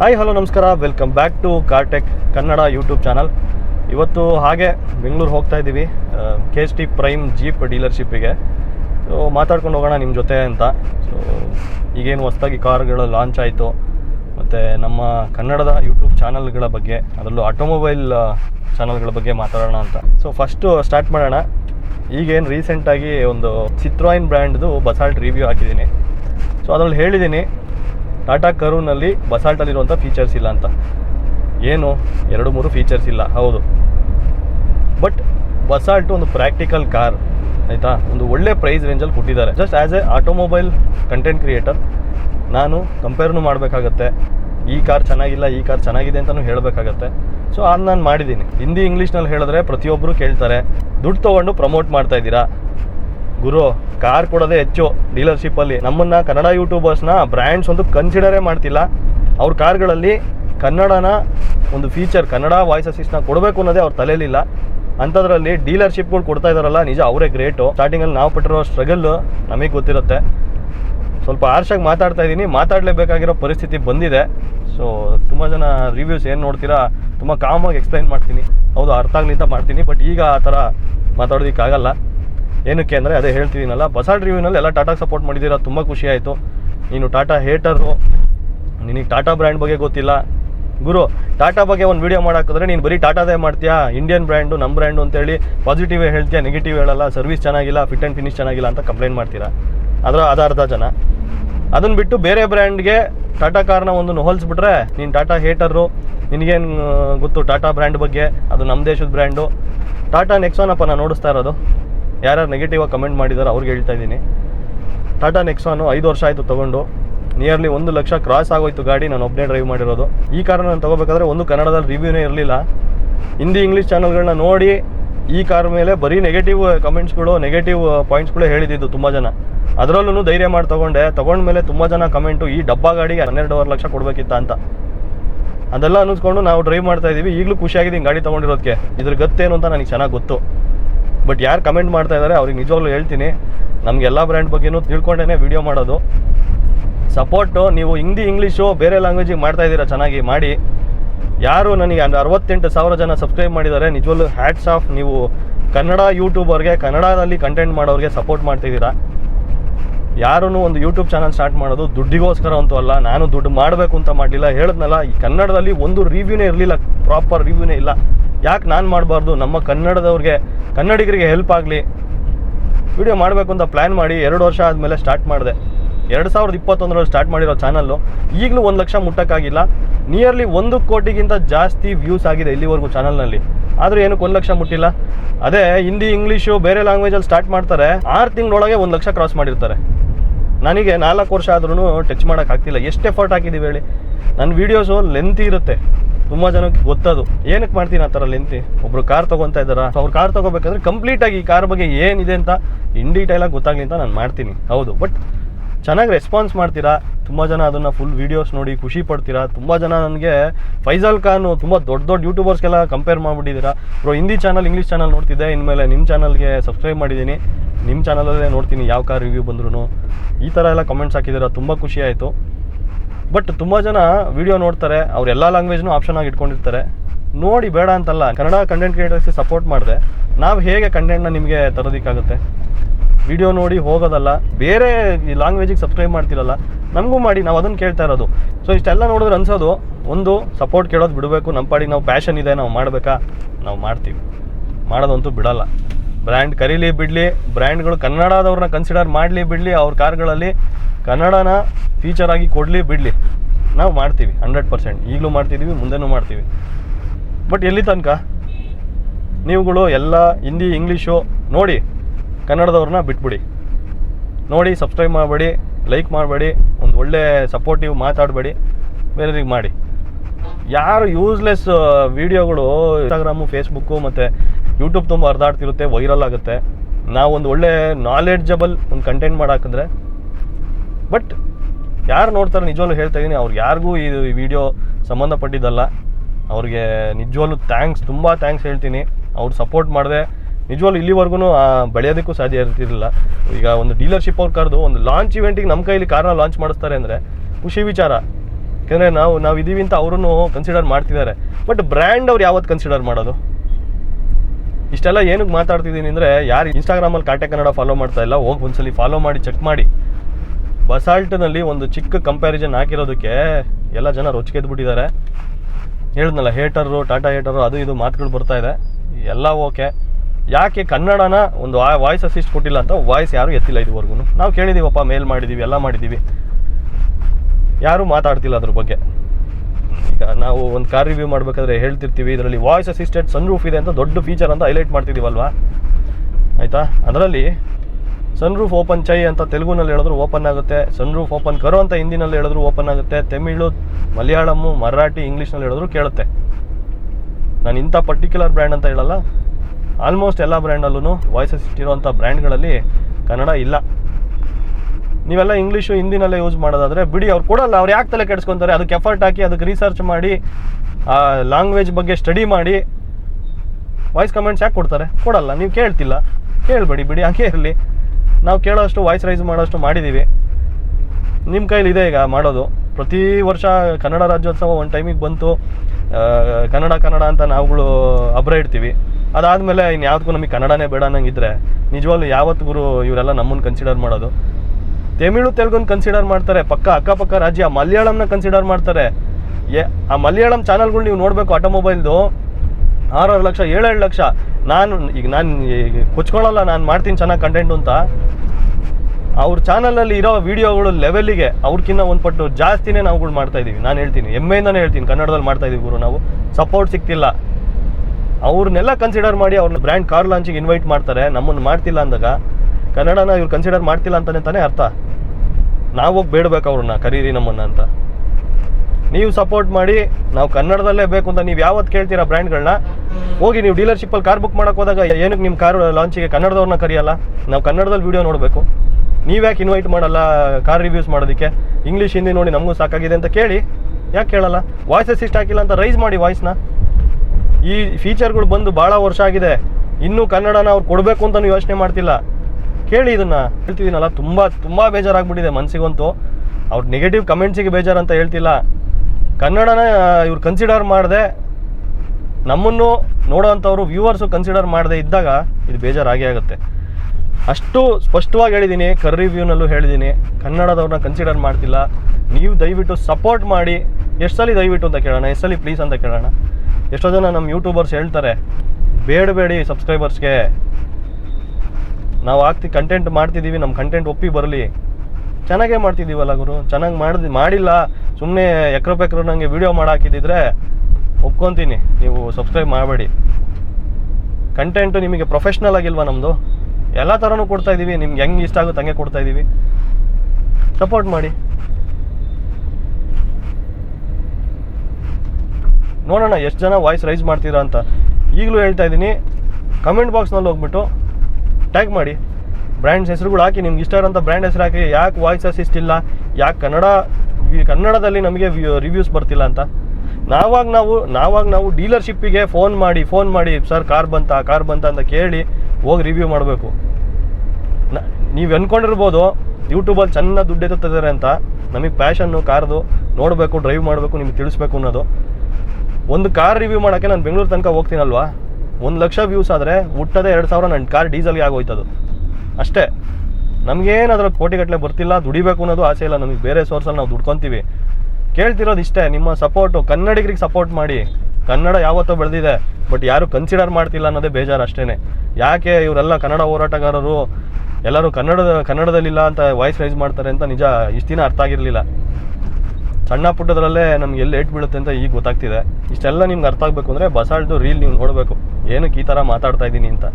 Hi hello ನಮಸ್ಕಾರ. Welcome back to Cartech Kannada YouTube channel ಇವತ್ತು ಹಾಗೆ ಬೆಂಗಳೂರು ಹೋಗ್ತಾ ಇದ್ದೀವಿ. K S T prime jeep ಡೀಲರ್ಶಿಪ್ಪಿಗೆ so ಮಾತಾಡ್ಕೊಂಡು ಹೋಗೋಣ ನಿಮ್ಮ ಜೊತೆ ಅಂತ. ಸೊ ಈಗೇನು ಹೊಸ್ದಾಗಿ ಕಾರ್ಗಳು ಲಾಂಚ್ ಆಯಿತು. ಮತ್ತು ನಮ್ಮ ಕನ್ನಡದ ಯೂಟ್ಯೂಬ್ ಚಾನಲ್ಗಳ ಬಗ್ಗೆ, ಅದರಲ್ಲೂ ಆಟೋಮೊಬೈಲ್ ಚಾನಲ್ಗಳ ಬಗ್ಗೆ ಮಾತಾಡೋಣ ಅಂತ. ಸೊ ಫಸ್ಟು ಸ್ಟಾರ್ಟ್ ಮಾಡೋಣ. ಈಗೇನು ರೀಸೆಂಟಾಗಿ ಒಂದು ಚಿತ್ರಾಯಿನ್ ಬ್ರ್ಯಾಂಡ್ದು ಬಸಾಲ್ಟ್ ರಿವ್ಯೂ ಹಾಕಿದ್ದೀನಿ. ಸೊ ಅದರಲ್ಲಿ ಹೇಳಿದ್ದೀನಿ ಟಾಟಾ ಕರೂನಲ್ಲಿ ಬಸಾಲ್ಟಲ್ಲಿರುವಂಥ ಫೀಚರ್ಸ್ ಇಲ್ಲ ಅಂತ. ಏನು? ಎರಡು, ಮೂರು ಫೀಚರ್ಸ್ ಇಲ್ಲ. ಹೌದು. ಬಟ್ ಬಸಾಲ್ಟ್ ಒಂದು ಪ್ರಾಕ್ಟಿಕಲ್ ಕಾರ್ ಆಯಿತಾ? ಒಂದು ಒಳ್ಳೆ ಪ್ರೈಸ್ ರೇಂಜಲ್ಲಿ ಕೊಟ್ಟಿದ್ದಾರೆ. Just as a automobile content creator ನಾನು ಕಂಪೇರ್ನು ಮಾಡಬೇಕಾಗತ್ತೆ. ಈ ಕಾರ್ ಚೆನ್ನಾಗಿಲ್ಲ, ಈ ಕಾರ್ ಚೆನ್ನಾಗಿದೆ ಅಂತಲೂ ಹೇಳಬೇಕಾಗತ್ತೆ. ಸೊ ಅದು ನಾನು ಮಾಡಿದ್ದೀನಿ. ಹಿಂದಿ ಇಂಗ್ಲೀಷ್ನಲ್ಲಿ ಹೇಳಿದ್ರೆ ಪ್ರತಿಯೊಬ್ಬರು ಕೇಳ್ತಾರೆ. ದುಡ್ಡು ತೊಗೊಂಡು ಪ್ರಮೋಟ್ ಮಾಡ್ತಾ ಇದ್ದೀರಾ? ಗುರು, ಕಾರ್ ಕೊಡೋದೇ ಹೆಚ್ಚು ಡೀಲರ್ಶಿಪ್ಪಲ್ಲಿ. ನಮ್ಮನ್ನ ಕನ್ನಡ ಯೂಟ್ಯೂಬರ್ಸ್ನ ಬ್ರ್ಯಾಂಡ್ಸ್ ಒಂದು ಕನ್ಸಿಡರೇ ಮಾಡ್ತಿಲ್ಲ. ಅವ್ರ ಕಾರ್ಗಳಲ್ಲಿ ಕನ್ನಡನ ಒಂದು ಫೀಚರ್ ಕನ್ನಡ ವಾಯ್ಸ್ ಅಸಿಸ್ಟ್ನ ಕೊಡಬೇಕು ಅನ್ನೋದೇ ಅವ್ರ ತಲೆಯಲ್ಲಿಲ್ಲ. ಅಂಥದ್ರಲ್ಲಿ ಡೀಲರ್ಶಿಪ್ಗಳು ಕೊಡ್ತಾ ಇದಾರಲ್ಲ ನಿಜ ಅವರೇ ಗ್ರೇಟು ಸ್ಟಾರ್ಟಿಂಗಲ್ಲಿ ನಾವು ಪಟ್ಟಿರೋ ಸ್ಟ್ರಗಲ್ ನಮಗೆ ಗೊತ್ತಿರುತ್ತೆ. ಸ್ವಲ್ಪ ಆರ್ಶಾಗಿ ಮಾತಾಡ್ತಾ ಇದ್ದೀನಿ, ಮಾತಾಡಲೇಬೇಕಾಗಿರೋ ಪರಿಸ್ಥಿತಿ ಬಂದಿದೆ. ಸೊ ತುಂಬ ಜನ ರಿವ್ಯೂಸ್ ಏನು ನೋಡ್ತೀರಾ, ತುಂಬ ಕಾಮಾಗಿ ಎಕ್ಸ್ಪ್ಲೈನ್ ಮಾಡ್ತೀನಿ. ಹೌದು, ಅರ್ಥ ಆಗಲಿ ಅಂತ ಮಾಡ್ತೀನಿ ಬಟ್ ಈಗ ಆ ಥರ ಮಾತಾಡೋದಕ್ಕಾಗಲ್ಲ. ಏನಕ್ಕೆ ಅಂದರೆ ಅದೇ ಹೇಳ್ತಿದ್ದೀನಲ್ಲ ಬಸಾಲ್ಟ್ ರಿವ್ಯೂನಲ್ಲಿ ಎಲ್ಲ ಟಾಟಾ ಸಪೋರ್ಟ್ ಮಾಡಿದ್ದೀರಾ, ತುಂಬ ಖುಷಿ ಆಯಿತು. ನೀನು ಟಾಟಾ ಹೇಟರು ನಿನಗೆ ಟಾಟಾ ಬ್ರ್ಯಾಂಡ್ ಬಗ್ಗೆ ಗೊತ್ತಿಲ್ಲ. ಗುರು ಟಾಟಾ ಬಗ್ಗೆ ಒಂದು ವೀಡಿಯೋ ಮಾಡಾಕಿದ್ರೆ ನೀನು ಬರೀ ಟಾಟಾದೇ ಮಾಡ್ತೀಯಾ? ಇಂಡಿಯನ್ ಬ್ರ್ಯಾಂಡು ನಮ್ಮ ಬ್ರ್ಯಾಂಡು ಅಂತೇಳಿ ಪಾಸಿಟಿವ್ ಹೇಳ್ತೀಯಾ ನೆಗೆಟಿವ್ ಹೇಳಲ್ಲ ಸರ್ವಿಸ್ ಚೆನ್ನಾಗಿಲ್ಲ ಫಿಟ್ ಆ್ಯಂಡ್ ಫಿನಿಶ್ ಚೆನ್ನಾಗಿಲ್ಲ ಅಂತ ಕಂಪ್ಲೇಂಟ್ ಮಾಡ್ತೀರಾ? ಅದರ ಅದ ಅರ್ಧ ಜನ. ಅದನ್ನು ಬಿಟ್ಟು ಬೇರೆ ಬ್ರ್ಯಾಂಡ್ಗೆ ಟಾಟಾ ಕಾರನ್ನ ಒಂದು ಹೋಲಿಸ್ಬಿಟ್ರೆ ನೀನು ಟಾಟಾ ಹೇಟರು ನಿನಗೇನು, ಗೊತ್ತು ಟಾಟಾ ಬ್ರ್ಯಾಂಡ್ ಬಗ್ಗೆ, ಅದು ನಮ್ಮ ದೇಶದ ಬ್ರ್ಯಾಂಡು ಟಾಟಾ ನೆಕ್ಸಾನಪ್ಪ ನಾನು ನೋಡಿಸ್ತಾ ಇರೋದು. ಯಾರ್ಯಾರು ನೆಗೆಟಿವ್ ಆಗಿ ಕಮೆಂಟ್ ಮಾಡಿದಾರೋ ಅವ್ರಿಗೆ ಹೇಳ್ತಾ ಇದ್ದೀನಿ. ಟಾಟಾ ನೆಕ್ಸಾನು ಐದು ವರ್ಷ ಆಯಿತು ತೊಗೊಂಡು ನಿಯರ್ಲಿ ಒಂದು ಲಕ್ಷ ಕ್ರಾಸ್ ಆಗೋಯ್ತು ಗಾಡಿ, ನಾನು ಒಬ್ಬನೇ ಡ್ರೈವ್ ಮಾಡಿರೋದು. ಈ ಕಾರಣ ನಾನು ತೊಗೋಬೇಕಾದ್ರೆ ಒಂದು ಕನ್ನಡದಲ್ಲಿ ರಿವ್ಯೂನೇ ಇರಲಿಲ್ಲ. ಹಿಂದಿ ಇಂಗ್ಲೀಷ್ ಚಾನಲ್ಗಳನ್ನ ನೋಡಿ, ಈ ಕಾರ್ ಮೇಲೆ ಬರೀ ನೆಗೆಟಿವ್ ಕಮೆಂಟ್ಸ್ಗಳು ನೆಗೆಟಿವ್ ಪಾಯಿಂಟ್ಸ್ಗಳು ಹೇಳಿದ್ದು ತುಂಬ ಜನ. ಅದರಲ್ಲೂ ಧೈರ್ಯ ಮಾಡಿ ತೊಗೊಂಡೆ. ತೊಗೊಂಡ್ಮೇಲೆ ತುಂಬ ಜನ ಕಮೆಂಟು ಈ ಡಬ್ಬಾ ಗಾಡಿಗೆ ಹನ್ನೆರಡುವರೆ ಲಕ್ಷ ಕೊಡಬೇಕಿತ್ತ ಅಂತ. ಅದೆಲ್ಲ ಅನ್ನಿಸ್ಕೊಂಡು ನಾವು ಡ್ರೈವ್ ಮಾಡ್ತಾ ಇದ್ದೀವಿ ಈಗಲೂ ಖುಷಿಯಾಗಿದ್ದೀನಿ ಗಾಡಿ ತೊಗೊಂಡಿರೋದಕ್ಕೆ ಇದ್ರ ಗತ್ತೇನು ಅಂತ ನನಗೆ ಚೆನ್ನಾಗಿ ಗೊತ್ತು. ಬಟ್ ಯಾರು ಕಮೆಂಟ್ ಮಾಡ್ತಾ ಇದ್ದಾರೆ ಅವ್ರಿಗೆ ನಿಜವಾಗ್ಲೂ ಹೇಳ್ತೀನಿ. ನಮ್ಗೆ ಎಲ್ಲ ಬ್ರ್ಯಾಂಡ್ ಬಗ್ಗೆನೂ ತಿಳ್ಕೊಂಡೇ ವಿಡಿಯೋ ಮಾಡೋದು. ಸಪೋರ್ಟು ನೀವು ಹಿಂದಿ ಇಂಗ್ಲೀಷು ಬೇರೆ ಲ್ಯಾಂಗ್ವೇಜಿಗೆ ಮಾಡ್ತಾ ಇದ್ದೀರಾ ಚೆನ್ನಾಗಿ, ಮಾಡಿ. ಯಾರು ನನಗೆ ಒಂದು ಅರವತ್ತೆಂಟು ಸಾವಿರ ಜನ ಸಬ್ಸ್ಕ್ರೈಬ್ ಮಾಡಿದ್ದಾರೆ ನಿಜವಲ್ಲೂ ಹ್ಯಾಟ್ಸ್ ಆಫ್ ನೀವು ಕನ್ನಡ ಯೂಟ್ಯೂಬರ್ಗೆ ಕನ್ನಡದಲ್ಲಿ ಕಂಟೆಂಟ್ ಮಾಡೋರಿಗೆ ಸಪೋರ್ಟ್ ಮಾಡ್ತಿದ್ದೀರಾ ಯಾರೂ ಒಂದು ಯೂಟ್ಯೂಬ್ ಚಾನಲ್ ಸ್ಟಾರ್ಟ್ ಮಾಡೋದು ದುಡ್ಡಿಗೋಸ್ಕರ ಅಂತೂ ಅಲ್ಲ, ನಾನು ದುಡ್ಡು ಮಾಡಬೇಕು ಅಂತ ಮಾಡಲಿಲ್ಲ. ಹೇಳಿದ್ನಲ್ಲ, ಈ ಕನ್ನಡದಲ್ಲಿ ಒಂದು ರಿವ್ಯೂನೇ ಇರಲಿಲ್ಲ ಪ್ರಾಪರ್ ರಿವ್ಯೂನೇ ಇಲ್ಲ. ಯಾಕೆ ನಾನು ಮಾಡಬಾರ್ದು? ನಮ್ಮ ಕನ್ನಡದವ್ರಿಗೆ, ಕನ್ನಡಿಗರಿಗೆ ಹೆಲ್ಪ್ ಆಗಲಿ. ವಿಡಿಯೋ ಮಾಡಬೇಕು ಅಂತ ಪ್ಲ್ಯಾನ್ ಮಾಡಿ ಎರಡು ವರ್ಷ ಆದಮೇಲೆ ಸ್ಟಾರ್ಟ್ ಮಾಡಿದೆ. ಎರಡು ಸಾವಿರದ ಇಪ್ಪತ್ತೊಂದರಲ್ಲಿ ಸ್ಟಾರ್ಟ್ ಮಾಡಿರೋ ಚಾನಲ್ಲು ಈಗಲೂ ಒಂದು ಲಕ್ಷ ಮುಟ್ಟಕ್ಕಾಗಿಲ್ಲ. ನಿಯರ್ಲಿ ಒಂದು ಕೋಟಿಗಿಂತ ಜಾಸ್ತಿ ವ್ಯೂಸ್ ಆಗಿದೆ ಇಲ್ಲಿವರೆಗೂ ಚಾನಲ್ನಲ್ಲಿ ಆದರೂ ಏನಕ್ಕೆ ಒಂದು ಲಕ್ಷ ಮುಟ್ಟಿಲ್ಲ? ಅದೇ, ಹಿಂದಿ ಇಂಗ್ಲೀಷು ಬೇರೆ ಲ್ಯಾಂಗ್ವೇಜಲ್ಲಿ ಸ್ಟಾರ್ಟ್ ಮಾಡ್ತಾರೆ. ಆರು ತಿಂಗಳೊಳಗೆ ಒಂದು ಲಕ್ಷ ಕ್ರಾಸ್ ಮಾಡಿರ್ತಾರೆ. ನನಗೆ ನಾಲ್ಕು ವರ್ಷ ಆದ್ರೂ ಟಚ್ ಮಾಡೋಕ್ಕಾಗ್ತಿಲ್ಲ ಎಷ್ಟು ಎಫರ್ಟ್ ಹಾಕಿದ್ದೀವಿ ಹೇಳಿ. ನನ್ನ ವೀಡಿಯೋಸು ಲೆಂತಿ ಇರುತ್ತೆ. ತುಂಬ ಜನಕ್ಕೆ ಗೊತ್ತದು. ಏನಕ್ಕೆ ಮಾಡ್ತೀನಿ ಆ ಥರ ಲೆಂತಿ ಒಬ್ರು ಕಾರ್ ತೊಗೊತಾ ಇದ್ದಾರಾ? ಅವ್ರು ಕಾರ್ ತೊಗೋಬೇಕಂದ್ರೆ ಕಂಪ್ಲೀಟಾಗಿ ಈ ಕಾರ್ ಬಗ್ಗೆ ಏನಿದೆ ಅಂತ ಇನ್ ಡೀಟೈಲಾಗಿ ಗೊತ್ತಾಗಲಿ ಅಂತ ನಾನು ಮಾಡ್ತೀನಿ. ಹೌದು. ಬಟ್ ಚೆನ್ನಾಗಿ ರೆಸ್ಪಾನ್ಸ್ ಮಾಡ್ತೀರಾ? ತುಂಬ ಜನ ಅದನ್ನು ಫುಲ್ ವೀಡಿಯೋಸ್ ನೋಡಿ ಖುಷಿ ಪಡ್ತೀರಾ? ತುಂಬ ಜನ ನನಗೆ ಫೈಜಲ್ ಖಾನ್ ತುಂಬ ದೊಡ್ಡ ದೊಡ್ಡ ಯೂಟ್ಯೂಬರ್ಸ್ಗೆಲ್ಲ compare ಮಾಡಿಬಿಟ್ಟಿದ್ದೀರಾ? Bro Hindi channel English channel ನೋಡ್ತಿದ್ದೆ. ಇನ್ಮೇಲೆ ನಿಮ್ಮ ಚಾನಲ್ಗೆ ಸಬ್ಸ್ಕ್ರೈಬ್ ಮಾಡಿದ್ದೀನಿ. ನಿಮ್ಮ ಚಾನಲಲ್ಲೇ ನೋಡ್ತೀನಿ ಯಾವ ಕಾರ್ ರಿವ್ಯೂ ಬಂದ್ರು ಈ ಥರ ಎಲ್ಲ ಕಮೆಂಟ್ಸ್ ಹಾಕಿದ್ದೀರಾ? ತುಂಬ ಖುಷಿ ಆಯಿತು. ಬಟ್ ತುಂಬ ಜನ ವೀಡಿಯೋ ನೋಡ್ತಾರೆ. ಅವ್ರು ಎಲ್ಲ ಲ್ಯಾಂಗ್ವೇಜ್ನೂ ಆಪ್ಷನ್ ಆಗಿ ಇಟ್ಕೊಂಡಿರ್ತಾರೆ. ನೋಡಿ ಬೇಡ ಅಂತಲ್ಲ. ಕನ್ನಡ ಕಂಟೆಂಟ್ ಕ್ರಿಯೇಟರ್ಸ್ಗೆ ಸಪೋರ್ಟ್ ಮಾಡಿದೆ. ನಾವು ಹೇಗೆ ಕಂಟೆಂಟ್ನ ನಿಮಗೆ ತರೋದಕ್ಕಾಗುತ್ತೆ? ವಿಡಿಯೋ ನೋಡಿ ಹೋಗೋದಲ್ಲ, ಬೇರೆ ಈ ಲ್ಯಾಂಗ್ವೇಜಿಗೆ ಸಬ್ಸ್ಕ್ರೈಬ್ ಮಾಡ್ತಿರಲ್ಲ, ನಮಗೂ ಮಾಡಿ, ನಾವು ಅದನ್ನು ಕೇಳ್ತಾ ಇರೋದು. ಸೊ ಇಷ್ಟೆಲ್ಲ ನೋಡಿದ್ರೆ ಅನ್ಸೋದು, ಒಂದು ಸಪೋರ್ಟ್ ಕೇಳೋದು ಬಿಡಬೇಕು ನಮ್ಮ ಪಾಡಿಗೆ ನಾವು ಪ್ಯಾಷನ್ ಇದೆ, ನಾವು ಮಾಡಬೇಕಾ? ನಾವು ಮಾಡ್ತೀವಿ. ಮಾಡೋದಂತೂ ಬಿಡಲ್ಲ. ಬ್ರ್ಯಾಂಡ್ ಕರೀಲಿ ಬಿಡಲಿ ಬ್ರ್ಯಾಂಡ್ಗಳು ಕನ್ನಡದವ್ರನ್ನ ಕನ್ಸಿಡರ್ ಮಾಡಲಿ ಬಿಡಲಿ, ಅವ್ರ ಕಾರ್ಗಳಲ್ಲಿ ಕನ್ನಡನ ಫೀಚರ್ ಆಗಿ ಕೊಡಲಿ ಬಿಡಲಿ. ನಾವು ಮಾಡ್ತೀವಿ ಹಂಡ್ರೆಡ್ ಪರ್ಸೆಂಟ್ ಈಗಲೂ ಮಾಡ್ತಿದ್ದೀವಿ ಮುಂದೆನೂ ಮಾಡ್ತೀವಿ. ಬಟ್ ಎಲ್ಲಿ ತನಕ? ನೀವುಗಳು ಎಲ್ಲ ಹಿಂದಿ, ಇಂಗ್ಲೀಷು ನೋಡಿ ಕನ್ನಡದವ್ರನ್ನ ಬಿಟ್ಬಿಡಿ. ನೋಡಿ ಸಬ್ಸ್ಕ್ರೈಬ್ ಮಾಡಬೇಡಿ ಲೈಕ್ ಮಾಡಬೇಡಿ, ಒಂದು ಒಳ್ಳೆ ಸಪೋರ್ಟಿವ್ ಮಾತಾಡಬೇಡಿ, ಬೇರೆಯವ್ರಿಗೆ ಮಾಡಿ. ಯಾರು ಯೂಸ್ಲೆಸ್ ವೀಡಿಯೋಗಳು ಇನ್ಸ್ಟಾಗ್ರಾಮು ಫೇಸ್ಬುಕ್ಕು ಮತ್ತು ಯೂಟ್ಯೂಬ್ ತುಂಬ ಹರಿದಾಡ್ತಿರುತ್ತೆ ವೈರಲ್ ಆಗುತ್ತೆ. ನಾವೊಂದು ಒಳ್ಳೆ ನಾಲೆಡ್ಜಬಲ್ ಒಂದು ಕಂಟೆಂಟ್ ಮಾಡಾಕಿದ್ರೆ ಬಟ್ ಯಾರು ನೋಡ್ತಾರೆ ನಿಜವಾಗ್ಲೂ ಹೇಳ್ತಾ ಇದ್ದೀನಿ ಅವ್ರಿಗೆ ಯಾರಿಗೂ ಈ ವಿಡಿಯೋ ಸಂಬಂಧಪಟ್ಟಿದ್ದಲ್ಲ, ಅವ್ರಿಗೆ ನಿಜವಾಗ್ಲೂ ಥ್ಯಾಂಕ್ಸ್ ತುಂಬ ಥ್ಯಾಂಕ್ಸ್ ಹೇಳ್ತೀನಿ. ಅವ್ರು ಸಪೋರ್ಟ್ ಮಾಡಿದೆ ನಿಜವಾಗ್ಲೂ ಇಲ್ಲಿವರೆಗೂ ಬೆಳೆಯೋದಕ್ಕೂ ಸಾಧ್ಯ ಇರ್ತಿರಲಿಲ್ಲ. ಈಗ ಒಂದು ಡೀಲರ್ಶಿಪ್ ಅವ್ರು ಕರೆದು ಒಂದು ಲಾಂಚ್ ಇವೆಂಟಿಗೆ ನಮ್ಮ ಕೈಲಿ ಕಾರ್ನ ಲಾಂಚ್ ಮಾಡಿಸ್ತಾರೆ ಅಂದರೆ ಖುಷಿ ವಿಚಾರ. ಯಾಕಂದರೆ ನಾವು ನಾವು ಇದ್ದೀವಿ ಅಂತ ಅವರನ್ನು ಕನ್ಸಿಡರ್ ಮಾಡ್ತಿದ್ದಾರೆ. ಬಟ್ ಬ್ರ್ಯಾಂಡ್ ಅವ್ರು ಯಾವತ್ತು ಕನ್ಸಿಡರ್ ಮಾಡೋದು? ಇಷ್ಟೆಲ್ಲ ಏನಕ್ಕೆ ಮಾತಾಡ್ತಿದ್ದೀನಿ ಅಂದರೆ, ಯಾರು ಇನ್ಸ್ಟಾಗ್ರಾಮಲ್ಲಿ ಕಾಟೆ ಕನ್ನಡ ಫಾಲೋ ಮಾಡ್ತಾ ಇಲ್ಲ, ಹೋಗಿ ಒಂದ್ಸಲಿ ಫಾಲೋ ಮಾಡಿ ಚೆಕ್ ಮಾಡಿ. ಬಸಾಲ್ಟ್ನಲ್ಲಿ ಒಂದು ಚಿಕ್ಕ ಕಂಪ್ಯಾರಿಸನ್ ಹಾಕಿರೋದಕ್ಕೆ ಎಲ್ಲ ಜನ ರೊಚ್ಗೆದ್ಬಿಟ್ಟಿದ್ದಾರೆ ಹೇಳಿದ್ನಲ್ಲ ಹೇಟರು ಟಾಟಾ ಹೇಟರು ಅದು ಇದು ಮಾತುಗಳು ಬರ್ತಾ ಇದೆ. ಎಲ್ಲ ಓಕೆ ಯಾಕೆ ಕನ್ನಡನ ಒಂದು ವಾಯ್ಸ್ ಅಸಿಸ್ಟ್ ಕೊಟ್ಟಿಲ್ಲ ಅಂತ ವಾಯ್ಸ್ ಯಾರು ಎತ್ತಿಲ್ಲ ಇದುವರೆಗೂ? ನಾವು ಕೇಳಿದ್ದೀವಪ್ಪ ಮೇಲ್ ಮಾಡಿದ್ದೀವಿ ಎಲ್ಲ ಮಾಡಿದ್ದೀವಿ ಯಾರೂ ಮಾತಾಡ್ತಿಲ್ಲ ಅದ್ರ ಬಗ್ಗೆ. ಈಗ ನಾವು ಒಂದು ಕಾರ್ ರಿವ್ಯೂ ಮಾಡಬೇಕಾದ್ರೆ ಹೇಳ್ತಿರ್ತೀವಿ, ಇದರಲ್ಲಿ ವಾಯ್ಸ್ ಅಸಿಸ್ಟೆಂಟ್ ಸನ್ ರೂಫ್ ಇದೆ ಅಂತ ದೊಡ್ಡ ಫೀಚರ್ ಅಂತ ಹೈಲೈಟ್ ಮಾಡ್ತಿದ್ದೀವಲ್ವಾ ಆಯಿತಾ? ಅದರಲ್ಲಿ ಸನ್ ರೂಫ್ ಓಪನ್ ಚೈ ಅಂತ ತೆಲುಗುನಲ್ಲಿ ಹೇಳಿದ್ರು ಓಪನ್ ಆಗುತ್ತೆ ಸನ್ ರೂಫ್ ಓಪನ್ ಕರು ಅಂತ ಹಿಂದಿನಲ್ಲಿ ಹೇಳಿದ್ರು ಓಪನ್ ಆಗುತ್ತೆ, ತಮಿಳು ಮಲಯಾಳಮ್ಮು ಮರಾಠಿ, ಇಂಗ್ಲೀಷ್ನಲ್ಲಿ ಹೇಳಿದ್ರು ಕೇಳುತ್ತೆ. ನಾನು ಇಂಥ ಪರ್ಟಿಕ್ಯುಲರ್ ಬ್ರ್ಯಾಂಡ್ ಅಂತ ಹೇಳಲ್ಲ. ಆಲ್ಮೋಸ್ಟ್ ಎಲ್ಲ ಬ್ರ್ಯಾಂಡಲ್ಲೂ ವಾಯ್ಸ್ ಅಸಿಸ್ಟ್ ಬ್ರ್ಯಾಂಡ್ಗಳಲ್ಲಿ ಕನ್ನಡ ಇಲ್ಲ. ನೀವೆಲ್ಲ ಇಂಗ್ಲೀಷು ಹಿಂದಿನಲ್ಲೇ ಯೂಸ್ ಮಾಡೋದಾದರೆ ಬಿಡಿ, ಅವ್ರು ಕೊಡಲ್ಲ, ಅವ್ರು ಯಾಕೆ ತಲೆ ಕೆಡಿಸ್ಕೊತಾರೆ? ಅದಕ್ಕೆ ಎಫರ್ಟ್ ಹಾಕಿ ಅದಕ್ಕೆ ರಿಸರ್ಚ್ ಮಾಡಿ, ಆ ಲ್ಯಾಂಗ್ವೇಜ್ ಬಗ್ಗೆ ಸ್ಟಡಿ ಮಾಡಿ ವಾಯ್ಸ್ ಕಮೆಂಟ್ಸ್ ಯಾಕೆ ಕೊಡ್ತಾರೆ? ಕೊಡಲ್ಲ, ನೀವು ಕೇಳ್ತಿಲ್ಲ. ಕೇಳಬೇಡಿ ಬಿಡಿ, ಹಂಗೆ ಇರಲಿ. ನಾವು ಕೇಳೋಷ್ಟು ವಾಯ್ಸ್ ರೈಸ್ ಮಾಡೋಷ್ಟು ಮಾಡಿದ್ದೀವಿ ನಿಮ್ಮ ಕೈಲಿ ಇದೆ ಈಗ ಮಾಡೋದು. ಪ್ರತಿ ವರ್ಷ ಕನ್ನಡ ರಾಜ್ಯೋತ್ಸವ ಒಂದು ಟೈಮಿಗೆ ಬಂತು. ಕನ್ನಡ ಕನ್ನಡ ಅಂತ ನಾವುಗಳು ಅಬ್ರ ಇಡ್ತೀವಿ. ಅದಾದಮೇಲೆ ಇನ್ನು ಯಾವ್ದಕ್ಕೂ ನಮಗೆ ಕನ್ನಡನೇ ಬೇಡ ಅನ್ನಂಗಿದ್ರೆ ನಿಜವಾಗ್ಲು ಯಾವತ್ತು ಗುರು ಇವರೆಲ್ಲ ನಮ್ಮನ್ನು ಕನ್ಸಿಡರ್ ಮಾಡೋದು? ತಮಿಳು ತೆಲುಗುನ ಕನ್ಸಿಡರ್ ಮಾಡ್ತಾರೆ, ಪಕ್ಕ ಅಕ್ಕಪಕ್ಕ ರಾಜ್ಯ ಮಲಯಾಳಂನ ಕನ್ಸಿಡರ್ ಮಾಡ್ತಾರೆ. ಏ ಆ ಮಲಯಾಳಂ ಚಾನಲ್ಗಳು ನೀವು ನೋಡಬೇಕು ಆಟೋಮೊಬೈಲ್ದು. ಆರಾರು ಲಕ್ಷ, ಏಳೇಳು ಲಕ್ಷ. ನಾನು, ಈಗ ನಾನು ಕೊಚ್ಕೊಳ್ಳಲ್ಲ, ನಾನು ಮಾಡ್ತೀನಿ ಚೆನ್ನಾಗಿ ಕಂಟೆಂಟು ಅಂತ. ಅವ್ರ ಚಾನಲಲ್ಲಿ ಇರೋ ವೀಡಿಯೋಗಳು ಲೆವೆಲ್ಲಿಗೆ ಅವ್ರಕ್ಕಿಂತ ಒಂದು ಪಟ್ಟು ಜಾಸ್ತಿನೇ ನಾವುಗಳು ಮಾಡ್ತಾ ಇದೀವಿ. ನಾನು ಹೇಳ್ತೀನಿ, ಹೆಮ್ಮೆಯಿಂದನೇ ಹೇಳ್ತೀನಿ ಕನ್ನಡದಲ್ಲಿ ಮಾಡ್ತಾ ಇದೀವಿ ಗುರು ನಾವು. ಸಪೋರ್ಟ್ ಸಿಗ್ತಿಲ್ಲ. ಅವ್ರನ್ನೆಲ್ಲ ಕನ್ಸಿಡರ್ ಮಾಡಿ ಅವ್ರನ್ನ ಬ್ರ್ಯಾಂಡ್ ಕಾರ್ ಲಾಂಚಿಗೆ ಇನ್ವೈಟ್ ಮಾಡ್ತಾರೆ. ನಮ್ಮನ್ನು ಮಾಡ್ತಿಲ್ಲ ಅಂದಾಗ ಕನ್ನಡನ ಇವ್ರು ಕನ್ಸಿಡರ್ ಮಾಡ್ತಿಲ್ಲ ಅಂತಲೇ ತಾನೇ ಅರ್ಥ. ನಾವು ಹೋಗಿ ಬೇಡಬೇಕು ಅವ್ರನ್ನ, ಕರೀರಿ ನಮ್ಮನ್ನ ಅಂತ. ನೀವು ಸಪೋರ್ಟ್ ಮಾಡಿ, ನಾವು ಕನ್ನಡದಲ್ಲೇ ಬೇಕು ಅಂತ ನೀವು ಯಾವತ್ತು ಕೇಳ್ತೀರಾ ಬ್ರ್ಯಾಂಡ್ಗಳನ್ನ ಹೋಗಿ ನೀವು ಡೀಲರ್ಶಿಪ್ಪಲ್ಲಿ ಕಾರ್ ಬುಕ್ ಮಾಡೋಕೆ ಹೋದಾಗ ಏನಕ್ಕೆ ನಿಮ್ಮ ಕಾರ್ ಲಾಂಚಿಗೆ ಕನ್ನಡದವ್ರನ್ನ ಕರೆಯಲ್ಲ? ನಾವು ಕನ್ನಡದಲ್ಲಿ ವೀಡಿಯೋ ನೋಡಬೇಕು. ನೀವ್ಯಾಕೆ ಇನ್ವೈಟ್ ಮಾಡಲ್ಲ ಕಾರ್ ರಿವ್ಯೂಸ್ ಮಾಡೋದಕ್ಕೆ? ಇಂಗ್ಲೀಷ್ ಹಿಂದಿ ನೋಡಿ ನಮಗೂ ಸಾಕಾಗಿದೆ ಅಂತ ಕೇಳಿ. ಯಾಕೆ ಕೇಳಲ್ಲ? ವಾಯ್ಸ್ ಅಸಿಸ್ಟ್ ಹಾಕಿಲ್ಲ ಅಂತ ರೈಸ್ ಮಾಡಿ ವಾಯ್ಸ್ನ ಈ ಫೀಚರ್ಗಳು ಬಂದು ಭಾಳ ವರ್ಷ ಆಗಿದೆ. ಇನ್ನೂ ಕನ್ನಡನ ಅವ್ರು ಕೊಡಬೇಕು ಅಂತ ಯೋಚನೆ ಮಾಡ್ತಿಲ್ಲ. ಕೇಳಿ ಇದನ್ನು. ಹೇಳ್ತಿದ್ದೀನಲ್ಲ, ತುಂಬ ತುಂಬ ಬೇಜಾರಾಗ್ಬಿಟ್ಟಿದೆ ಮನಸ್ಸಿಗಂತೂ ಅವ್ರು ನೆಗೆಟಿವ್ ಕಮೆಂಟ್ಸಿಗೆ ಬೇಜಾರು ಅಂತ ಹೇಳ್ತಿಲ್ಲ. ಕನ್ನಡನ ಇವ್ರು ಕನ್ಸಿಡರ್ ಮಾಡದೆ. ನಮ್ಮನ್ನು ನೋಡೋವಂಥವ್ರು ವ್ಯೂವರ್ಸು ಕನ್ಸಿಡರ್ ಮಾಡದೆ ಇದ್ದಾಗ ಇದು ಬೇಜಾರಾಗೇ ಆಗುತ್ತೆ. ಅಷ್ಟು ಸ್ಪಷ್ಟವಾಗಿ ಹೇಳಿದ್ದೀನಿ ಕರ್ ರಿವ್ಯೂನಲ್ಲೂ ಹೇಳಿದ್ದೀನಿ. ಕನ್ನಡದವ್ರನ್ನ ಕನ್ಸಿಡರ್ ಮಾಡ್ತಿಲ್ಲ. ನೀವು ದಯವಿಟ್ಟು ಸಪೋರ್ಟ್ ಮಾಡಿ. ಎಷ್ಟು ಸಲ ದಯವಿಟ್ಟು ಅಂತ ಕೇಳೋಣ? ಎಷ್ಟು ಸಲ ಪ್ಲೀಸ್ ಅಂತ ಕೇಳೋಣ? ಎಷ್ಟೋ ಜನ ನಮ್ಮ ಯೂಟ್ಯೂಬರ್ಸ್ ಹೇಳ್ತಾರೆ ಬೇಡಬೇಡಿ ಸಬ್ಸ್ಕ್ರೈಬರ್ಸ್ಗೆ ನಾವು ಆಗ್ತಿ ಕಂಟೆಂಟ್ ಮಾಡ್ತಿದ್ದೀವಿ ನಮ್ಮ ಕಂಟೆಂಟ್ ಒಪ್ಪಿ ಬರಲಿ. ಚೆನ್ನಾಗೇ ಮಾಡ್ತಿದ್ದೀವಲ್ಲ ಗುರು, ಚೆನ್ನಾಗಿ ಮಾಡಿದ್, ಮಾಡಿಲ್ಲ ಸುಮ್ಮನೆ ಎಕ್ರೋ ಪೆಕ್ರೋ ನನಗೆ ವೀಡಿಯೋ ಮಾಡಾಕಿದ್ದಿದ್ರೆ ಒಪ್ಕೊತೀನಿ, ನೀವು ಸಬ್ಸ್ಕ್ರೈಬ್ ಮಾಡಬೇಡಿ. ಕಂಟೆಂಟು ನಿಮಗೆ ಪ್ರೊಫೆಷ್ನಲ್ ಆಗಿಲ್ವಾ ನಮ್ಮದು ಎಲ್ಲ ಥರನೂ ಕೊಡ್ತಾ ಇದ್ದೀವಿ ನಿಮ್ಗೆ ಹೆಂಗೆ ಇಷ್ಟ ಆಗುತ್ತೆ ಹಂಗೆ ಕೊಡ್ತಾ ಇದ್ದೀವಿ ಸಪೋರ್ಟ್ ಮಾಡಿ. ನೋಡೋಣ, ಎಷ್ಟು ಜನ ವಾಯ್ಸ್ ರೈಸ್ ಮಾಡ್ತೀರಾ ಅಂತ. ಈಗಲೂ ಹೇಳ್ತಾ ಇದ್ದೀನಿ ಕಮೆಂಟ್ ಬಾಕ್ಸ್ನಲ್ಲಿ ಹೋಗ್ಬಿಟ್ಟು ಟ್ಯಾಗ್ ಮಾಡಿ. ಬ್ರ್ಯಾಂಡ್ಸ್ ಹೆಸರುಗಳು ಹಾಕಿ, ನಿಮ್ಗೆ ಇಷ್ಟ ಇರೋಂಥ ಬ್ರ್ಯಾಂಡ್ ಹೆಸರು ಹಾಕಿ, ಯಾಕೆ ವಾಯ್ಸ್ ಅಸಿಸ್ಟ್ ಇಲ್ಲ, ಯಾಕೆ ಕನ್ನಡ ಕನ್ನಡದಲ್ಲಿ ನಮಗೆ ರಿವ್ಯೂಸ್ ಬರ್ತಿಲ್ಲ ಅಂತ. ನಾವಾಗ ನಾವು ನಾವಾಗ ನಾವು ಡೀಲರ್ಶಿಪ್ಪಿಗೆ ಫೋನ್ ಮಾಡಿ ಫೋನ್ ಮಾಡಿ ಸರ್ ಕಾರ್ ಬಂತ ಕಾರ್ ಬಂತ ಅಂತ ಕೇಳಿ ಹೋಗಿ ರಿವ್ಯೂ ಮಾಡಬೇಕು. ನೀವು ಅಂದ್ಕೊಂಡಿರ್ಬೋದು ಯೂಟ್ಯೂಬಲ್ಲಿ ಚೆನ್ನಾಗಿ ದುಡ್ಡು ಎತ್ತಿದ್ದಾರೆ ಅಂತ. ನಮಗೆ ಪ್ಯಾಷನ್ನು ಕಾರ್ದು ನೋಡಬೇಕು ಡ್ರೈವ್ ಮಾಡಬೇಕು, ನಿಮ್ಗೆ ತಿಳಿಸ್ಬೇಕು ಅನ್ನೋದು. ಒಂದು ಕಾರ್ ರಿವ್ಯೂ ಮಾಡೋಕ್ಕೆ ನಾನು ಬೆಂಗಳೂರು ತನಕ ಹೋಗ್ತೀನಲ್ವಾ? ಒಂದು ಲಕ್ಷ ವ್ಯೂಸ್ ಆದರೆ ಹುಟ್ಟದೇ ಎರಡು ಸಾವಿರ ನನ್ನ ಕಾರ್ ಡೀಸೆಲ್ಗೆ ಆಗೋಯ್ತದು. ಅಷ್ಟೇ. ನಮಗೇನು ಅದ್ರಲ್ಲಿ ಕೋಟಿಗಟ್ಟಲೆ ಬರ್ತಿಲ್ಲ, ದುಡಿಬೇಕು ಅನ್ನೋದು ಆಸೆ ಇಲ್ಲ, ನಮಗೆ ಬೇರೆ ಸೋರ್ಸಲ್ಲಿ ನಾವು ದುಡ್ಕೊತೀವಿ. ಕೇಳ್ತಿರೋದು ಇಷ್ಟೇ, ನಿಮ್ಮ ಸಪೋರ್ಟು ಕನ್ನಡಿಗರಿಗೆ ಸಪೋರ್ಟ್ ಮಾಡಿ. ಕನ್ನಡ ಯಾವತ್ತೋ ಬೆಳೆದಿದೆ ಬಟ್ ಯಾರು ಕನ್ಸಿಡರ್ ಮಾಡ್ತಿಲ್ಲ ಅನ್ನೋದೇ ಬೇಜಾರು ಅಷ್ಟೇ ಯಾಕೆ ಇವರೆಲ್ಲ ಕನ್ನಡ ಹೋರಾಟಗಾರರು, ಎಲ್ಲರೂ ಕನ್ನಡದ, ಕನ್ನಡದಲ್ಲಿಲ್ಲ ಅಂತ ವಾಯ್ಸ್ ರೈಸ್ ಮಾಡ್ತಾರೆ ಅಂತ ನಿಜ ಇಷ್ಟಿನ ಅರ್ಥ ಆಗಿರಲಿಲ್ಲ. ಸಣ್ಣ ಪುಟ್ಟದ್ರಲ್ಲೇ ನಮ್ಗೆ ಎಲ್ಲಿ ಏಟ್ ಬೀಳುತ್ತೆ ಅಂತ ಈಗ ಗೊತ್ತಾಗ್ತಿದೆ. ಇಷ್ಟೆಲ್ಲ ನಿಮ್ಗೆ ಅರ್ಥ ಆಗಬೇಕು ಅಂದರೆ ಬಸಾಳ್ದು ರೀಲ್ ನೀವು ನೋಡಬೇಕು. ಏನಕ್ಕೆ ಈ ಥರ ಮಾತಾಡ್ತಾ ಇದ್ದೀನಿ ಅಂತ.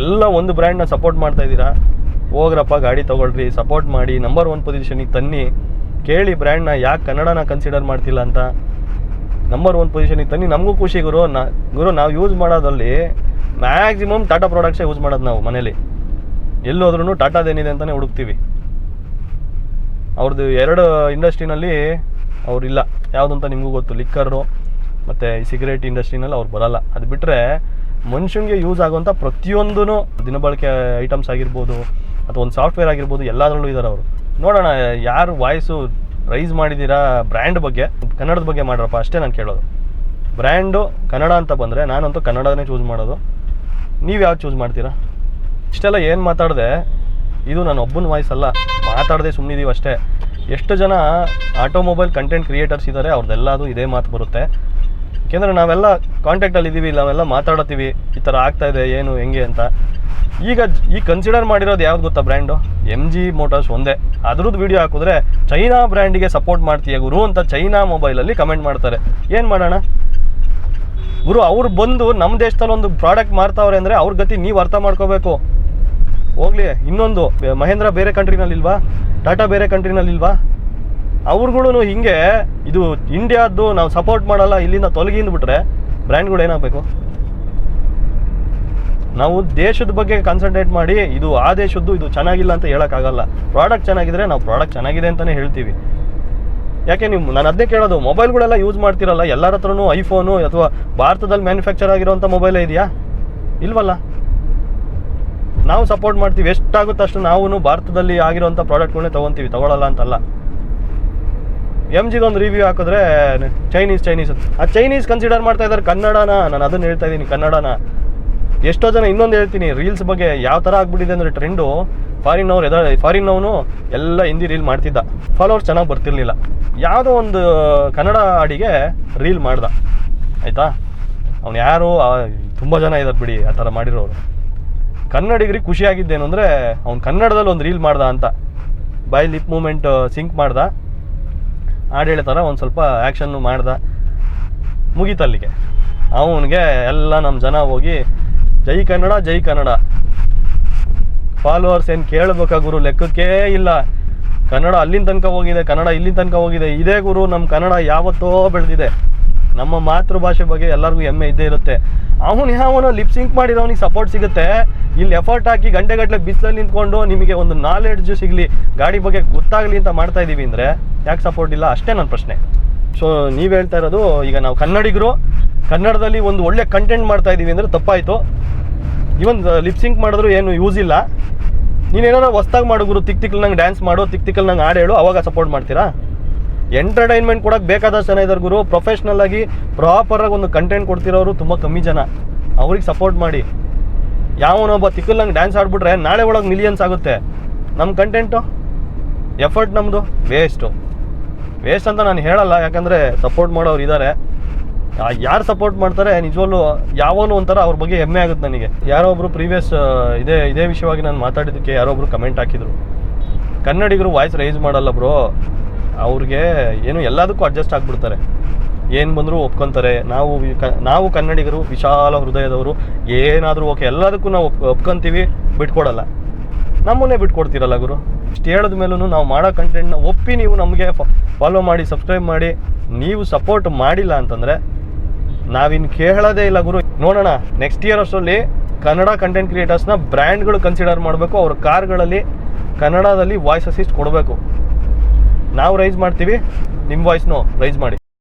ಎಲ್ಲ ಒಂದು ಬ್ರ್ಯಾಂಡ್ನ ಸಪೋರ್ಟ್ ಮಾಡ್ತಾ ಇದ್ದೀರಾ? ಹೋಗ್ರಪ್ಪ, ಗಾಡಿ ತೊಗೊಳ್ರಿ ಸಪೋರ್ಟ್ ಮಾಡಿ ನಂಬರ್ ಒನ್ ಪೊಸಿಷನಿಗೆ ತನ್ನಿ. ಕೇಳಿ ಬ್ರ್ಯಾಂಡ್ನ ಯಾಕೆ ಕನ್ನಡನ ಕನ್ಸಿಡರ್ ಮಾಡ್ತಿಲ್ಲ ಅಂತ. ನಂಬರ್ ಒನ್ ಪೊಸಿಷನಿಗೆ ತನ್ನಿ. ನಮಗೂ ಖುಷಿ ಗುರು. ನಾ, ಗುರು, ನಾವು ಯೂಸ್ ಮಾಡೋದಲ್ಲಿ ಮ್ಯಾಕ್ಸಿಮಮ್ ಟಾಟಾ ಪ್ರಾಡಕ್ಟ್ಸೇ ಯೂಸ್ ಮಾಡೋದು ನಾವು ಮನೇಲಿ. ಎಲ್ಲೋದ್ರೂ ಟಾಟಾದೇನಿದೆ ಅಂತಲೇ ಹುಡುಕ್ತೀವಿ. ಅವ್ರದ್ದು ಎರಡು ಇಂಡಸ್ಟ್ರಿನಲ್ಲಿ ಅವರಿಲ್ಲ. ಯಾವುದಂತ ನಿಮಗೂ ಗೊತ್ತು, ಲಿಕ್ಕರು ಮತ್ತು ಸಿಗರೇಟ್ ಇಂಡಸ್ಟ್ರಿನಲ್ಲಿ ಅವ್ರು ಬರಲ್ಲ. ಅದು ಬಿಟ್ಟರೆ ಮನುಷ್ಯನಿಗೆ ಯೂಸ್ ಆಗುವಂಥ ಪ್ರತಿಯೊಂದೂ ದಿನಬಳಕೆ ಐಟಮ್ಸ್ ಆಗಿರ್ಬೋದು ಅಥವಾ ಒಂದು ಸಾಫ್ಟ್ವೇರ್ ಆಗಿರ್ಬೋದು ಎಲ್ಲದರಲ್ಲೂ ಇದ್ದಾರೆ ಅವರು. ನೋಡೋಣ, ಯಾರು ವಾಯ್ಸು ರೈಸ್ ಮಾಡಿದ್ದೀರಾ ಬ್ರ್ಯಾಂಡ್ ಬಗ್ಗೆ, ಕನ್ನಡದ ಬಗ್ಗೆ ಮಾಡ್ರಪ್ಪ, ಅಷ್ಟೇ ನಾನು ಕೇಳೋದು. ಬ್ರ್ಯಾಂಡು ಕನ್ನಡ ಅಂತ ಬಂದರೆ ನಾನಂತೂ ಕನ್ನಡನೇ ಚೂಸ್ ಮಾಡೋದು. ನೀವು ಯಾವ್ದು ಚೂಸ್ ಮಾಡ್ತೀರಾ? ಇಷ್ಟೆಲ್ಲ ಏನು ಮಾತಾಡಿದೆ, ಇದು ನಾನು ಒಬ್ಬನ ವಾಯ್ಸ್ ಅಲ್ಲ. ಮಾತಾಡದೆ ಸುಮ್ಮನಿದೀವಿ ಅಷ್ಟೇ. ಎಷ್ಟು ಜನ ಆಟೋಮೊಬೈಲ್ ಕಂಟೆಂಟ್ ಕ್ರಿಯೇಟರ್ಸ್ ಇದ್ದಾರೆ ಅವ್ರದ್ದೆಲ್ಲದು ಇದೇ ಮಾತು ಬರುತ್ತೆ. ಯಾಕೆಂದರೆ ನಾವೆಲ್ಲ ಕಾಂಟ್ಯಾಕ್ಟಲ್ಲಿ ಇದ್ದೀವಿ ನಾವೆಲ್ಲ ಮಾತಾಡತ್ತೀವಿ, ಈ ಥರ ಇದೆ, ಏನು, ಹೆಂಗೆ ಅಂತ. ಈಗ ಈ ಕನ್ಸಿಡರ್ ಮಾಡಿರೋದು ಯಾವ್ದು ಗೊತ್ತಾ ಬ್ರ್ಯಾಂಡು ಎಂ ಜಿ ಮೋಟರ್ಸ್ ಒಂದೇ. ಅದ್ರದ್ದು ವಿಡಿಯೋ ಹಾಕಿದ್ರೆ ಚೈನಾ ಬ್ರ್ಯಾಂಡಿಗೆ ಸಪೋರ್ಟ್ ಮಾಡ್ತೀಯ ಗುರು ಅಂತ ಚೈನಾ ಮೊಬೈಲಲ್ಲಿ ಕಮೆಂಟ್ ಮಾಡ್ತಾರೆ. ಏನು ಮಾಡೋಣ? ಗುರು, ಅವ್ರು ಬಂದು ನಮ್ಮ ದೇಶದಲ್ಲಿ ಒಂದು ಪ್ರಾಡಕ್ಟ್ ಮಾರ್ತಾವ್ರೆ ಅಂದರೆ ಅವ್ರ ಗತಿ ನೀವು ಅರ್ಥ ಮಾಡ್ಕೋಬೇಕು. ಹೋಗ್ಲಿ, ಇನ್ನೊಂದು ಮಹೇಂದ್ರ ಬೇರೆ ಕಂಟ್ರಿನಲ್ಲಿಲ್ವಾ? ಟಾಟಾ ಬೇರೆ ಕಂಟ್ರಿನಲ್ಲಿಲ್ವಾ? ಅವ್ರುಗಳು ಹಿಂಗೆ, ಇದು ಇಂಡಿಯಾದ್ದು ನಾವು ಸಪೋರ್ಟ್ ಮಾಡಲ್ಲ, ಇಲ್ಲಿಂದ ತೊಲಗಿಂದ ಬಿಟ್ರೆ ಬ್ರ್ಯಾಂಡ್ಗಳು ಏನಾಗಬೇಕು? ನಾವು ದೇಶದ ಬಗ್ಗೆ ಕಾನ್ಸಂಟ್ರೇಟ್ ಮಾಡಿ, ಇದು ಆ ದೇಶದ್ದು ಇದು ಚೆನ್ನಾಗಿಲ್ಲ ಅಂತ ಹೇಳೋಕ್ಕಾಗಲ್ಲ. ಪ್ರಾಡಕ್ಟ್ ಚೆನ್ನಾಗಿದ್ರೆ ನಾವು ಪ್ರಾಡಕ್ಟ್ ಚೆನ್ನಾಗಿದೆ ಅಂತಲೇ ಹೇಳ್ತೀವಿ. ಯಾಕೆ ನೀವು ನಾನು ಅದನ್ನೇ ಕೇಳೋದು, ಮೊಬೈಲ್ಗಳೆಲ್ಲ ಯೂಸ್ ಮಾಡ್ತಿರಲ್ಲ ಎಲ್ಲರ ಹತ್ರನೂ ಐಫೋನು ಅಥವಾ ಭಾರತದಲ್ಲಿ ಮ್ಯಾನುಫ್ಯಾಕ್ಚರ್ ಆಗಿರೋಂಥ ಮೊಬೈಲೇ ಇದೆಯಾ? ಇಲ್ವಲ್ಲ? ನಾವು ಸಪೋರ್ಟ್ ಮಾಡ್ತೀವಿ. ಎಷ್ಟಾಗುತ್ತೆ ಅಷ್ಟು ನಾವು ಭಾರತದಲ್ಲಿ ಆಗಿರುವಂಥ ಪ್ರಾಡಕ್ಟ್ಗಳನ್ನೇ ತೊಗೊತೀವಿ. ತೊಗೊಳಲ್ಲ ಅಂತಲ್ಲ. ಎಂ ಜಿಗೊಂದು ರಿವ್ಯೂ ಹಾಕಿದ್ರೆ ಚೈನೀಸ್ ಚೈನೀಸ್ ಆ ಚೈನೀಸ್ ಕನ್ಸಿಡರ್ ಮಾಡ್ತಾ ಇದ್ದಾರೆ. ಕನ್ನಡನ, ನಾನು ಅದನ್ನು ಹೇಳ್ತಾ ಇದ್ದೀನಿ. ಕನ್ನಡನ. ಎಷ್ಟೋ ಜನ ಇನ್ನೊಂದು ಹೇಳ್ತೀನಿ. ರೀಲ್ಸ್ ಬಗ್ಗೆ ಯಾವ ಥರ ಆಗ್ಬಿಟ್ಟಿದೆ ಅಂದರೆ ಟ್ರೆಂಡು ಫಾರಿನ್ನವ್ರು ಎದ ಫಾರಿನ್ನವನು ಎಲ್ಲ ಹಿಂದಿ ರೀಲ್ ಮಾಡ್ತಿದ್ದ. ಫಾಲೋವರ್ಸ್ ಚೆನ್ನಾಗಿ ಬರ್ತಿರ್ಲಿಲ್ಲ. ಯಾವುದೋ ಒಂದು ಕನ್ನಡ ಹಾಡಿಗೆ ರೀಲ್ ಮಾಡ್ದ. ಆಯಿತಾ? ಅವ್ನು ಯಾರು ತುಂಬ ಜನ ಇದ್ದಾರೆ ಬಿಡಿ, ಆ ಥರ ಮಾಡಿರೋರು. ಕನ್ನಡಿಗರಿಗೆ ಖುಷಿಯಾಗಿದ್ದೇನು ಅಂದರೆ, ಅವ್ನು ಕನ್ನಡದಲ್ಲಿ ಒಂದು ರೀಲ್ ಮಾಡ್ದ ಅಂತ. ಬೈ ಲಿಪ್ ಮೂಮೆಂಟ್ ಸಿಂಕ್ ಮಾಡ್ದ. ಹಾಡು ಹೇಳ್ತಾರ ಒಂದು ಸ್ವಲ್ಪ ಆ್ಯಕ್ಷನ್ನು ಮಾಡ್ದ. ಮುಗೀತಲ್ಲಿಗೆ ಅವನಿಗೆ ಎಲ್ಲ ನಮ್ಮ ಜನ ಹೋಗಿ, ಜೈ ಕನ್ನಡ ಜೈ ಕನ್ನಡ. ಫಾಲೋವರ್ಸ್ ಏನು ಕೇಳಬೇಕಾ ಗುರು? ಲೆಕ್ಕಕ್ಕೇ ಇಲ್ಲ. ಕನ್ನಡ ಅಲ್ಲಿನ ತನಕ ಹೋಗಿದೆ, ಕನ್ನಡ ಇಲ್ಲಿನ ತನಕ ಹೋಗಿದೆ. ಇದೇ ಗುರು ನಮ್ಮ ಕನ್ನಡ ಯಾವತ್ತೋ ಬೆಳೆದಿದೆ. ನಮ್ಮ ಮಾತೃಭಾಷೆ ಬಗ್ಗೆ ಎಲ್ಲರಿಗೂ ಹೆಮ್ಮೆ ಇದ್ದೇ ಇರುತ್ತೆ. ಅವನು ಯಾವನೋ ಲಿಪ್ ಸಿಂಕ್ ಮಾಡಿರೋನಿಗೆ ಸಪೋರ್ಟ್ ಸಿಗುತ್ತೆ. ಇಲ್ಲಿ ಎಫರ್ಟ್ ಹಾಕಿ ಗಂಟೆಗಟ್ಟಲೆ ಬಿಸಿಲಲ್ಲಿ ನಿಂತ್ಕೊಂಡು ನಿಮಗೆ ಒಂದು ನಾಲೆಡ್ಜ್ ಸಿಗಲಿ, ಗಾಡಿ ಬಗ್ಗೆ ಗೊತ್ತಾಗಲಿ ಅಂತ ಮಾಡ್ತಾ ಇದ್ದೀವಿ ಅಂದರೆ ಯಾಕೆ ಸಪೋರ್ಟ್ ಇಲ್ಲ? ಅಷ್ಟೇ ನನ್ನ ಪ್ರಶ್ನೆ. ಸೊ ನೀವು ಹೇಳ್ತಾ ಇರೋದು, ಈಗ ನಾವು ಕನ್ನಡಿಗರು, ಕನ್ನಡದಲ್ಲಿ ಒಂದು ಒಳ್ಳೆ ಕಂಟೆಂಟ್ ಮಾಡ್ತಾ ಇದ್ದೀವಿ ಅಂದರೆ ತಪ್ಪಾಯಿತು. ಇವನ್ ಲಿಪ್ ಸಿಂಕ್ ಮಾಡಿದ್ರು ಏನು ಯೂಸ್ ಇಲ್ಲ. ನೀನೇನೋ ಹೊಸ್ದಾಗಿ ಮಾಡು ಗುರು ತಿಕ್ ತಿಕ್ಕಲ್ ನಂಗೆ ಡ್ಯಾನ್ಸ್ ಮಾಡು ತಿಕ್ ತಿಕ್ಕಲ್ ನಂಗೆ ಹಾಡು ಹೇಳು, ಅವಾಗ ಸಪೋರ್ಟ್ ಮಾಡ್ತೀರಾ? ಎಂಟರ್ಟೈನ್ಮೆಂಟ್ ಕೊಡಕ್ಕೆ ಬೇಕಾದಷ್ಟು ಜನ ಇದ್ದಾರೆ ಗುರು. ಪ್ರೊಫೆಷ್ನಲ್ ಆಗಿ ಪ್ರಾಪರಾಗಿ ಒಂದು ಕಂಟೆಂಟ್ ಕೊಡ್ತಿರೋರು ತುಂಬ ಕಮ್ಮಿ ಜನ. ಅವ್ರಿಗೆ ಸಪೋರ್ಟ್ ಮಾಡಿ. ಯಾವನೊಬ್ಬ ತಿಕ್ಕಲ್ ನಂಗೆ ಡ್ಯಾನ್ಸ್ ಆಡ್ಬಿಟ್ರೆ ನಾಳೆ ಒಳಗೆ ಮಿಲಿಯನ್ಸ್ ಆಗುತ್ತೆ. ನಮ್ಮ ಕಂಟೆಂಟು ಎಫರ್ಟ್ ನಮ್ಮದು ವೇಸ್ಟು ವೇಸ್ಟ್ ಅಂತ ನಾನು ಹೇಳಲ್ಲ, ಯಾಕಂದರೆ ಸಪೋರ್ಟ್ ಮಾಡೋರು ಇದ್ದಾರೆ ಯಾರು ಸಪೋರ್ಟ್ ಮಾಡ್ತಾರೆ ನಿಜವಲ್ಲೂ ಯಾವನು ಒಂಥರ ಅವ್ರ ಬಗ್ಗೆ ಹೆಮ್ಮೆ ಆಗುತ್ತೆ ನನಗೆ. ಯಾರೋ ಒಬ್ರು ಪ್ರೀವಿಯಸ್ ಇದೇ ಇದೇ ವಿಷಯವಾಗಿ ನಾನು ಮಾತಾಡಿದ್ದಕ್ಕೆ ಯಾರೋ ಒಬ್ರು ಕಮೆಂಟ್ ಹಾಕಿದ್ರು. ಕನ್ನಡಿಗರು ವಾಯ್ಸ್ ರೈಸ್ ಮಾಡಲ್ಲ ಬ್ರೋ ಅವ್ರಿಗೆ ಏನು ಎಲ್ಲದಕ್ಕೂ ಅಡ್ಜಸ್ಟ್ ಆಗಿಬಿಡ್ತಾರೆ. ಏನು ಬಂದರೂ ಒಪ್ಕೊತಾರೆ. ನಾವು ನಾವು ಕನ್ನಡಿಗರು ವಿಶಾಲ ಹೃದಯದವರು, ಏನಾದರೂ ಓಕೆ ಎಲ್ಲದಕ್ಕೂ ನಾವು ಒಪ್, ಒಪ್ಕೊಂತೀವಿ, ಬಿಟ್ಕೊಡಲ್ಲ. ನಮ್ಮನ್ನೇ ಬಿಟ್ಕೊಡ್ತೀರಲ್ಲ ಗುರು? ಇಷ್ಟು ಹೇಳಿದ ಮೇಲೂ ನಾವು ಮಾಡೋ ಕಂಟೆಂಟ್ನ ಒಪ್ಪಿ ನೀವು ನಮಗೆ ಫಾಲೋ ಮಾಡಿ ಸಬ್ಸ್ಕ್ರೈಬ್ ಮಾಡಿ, ನೀವು ಸಪೋರ್ಟ್ ಮಾಡಿಲ್ಲ ಅಂತಂದರೆ ನಾವಿನ್ನು ಕೇಳೋದೇ ಇಲ್ಲ ಗುರು. ನೋಡೋಣ ನೆಕ್ಸ್ಟ್ ಇಯರ್ ಅಷ್ಟರಲ್ಲಿ ಕನ್ನಡ ಕಂಟೆಂಟ್ ಕ್ರಿಯೇಟರ್ಸ್ನ ಬ್ರ್ಯಾಂಡ್ಗಳು ಕನ್ಸಿಡರ್ ಮಾಡಬೇಕು, ಅವ್ರ ಕಾರ್ಗಳಲ್ಲಿ ಕನ್ನಡದಲ್ಲಿ ವಾಯ್ಸ್ ಅಸಿಸ್ಟ್ ಕೊಡಬೇಕು. ನಾವು ರೈಸ್ ಮಾಡ್ತೀವಿ ನಿಮ್ಮ ವಾಯ್ಸ್ನು ರೈಸ್ ಮಾಡಿ.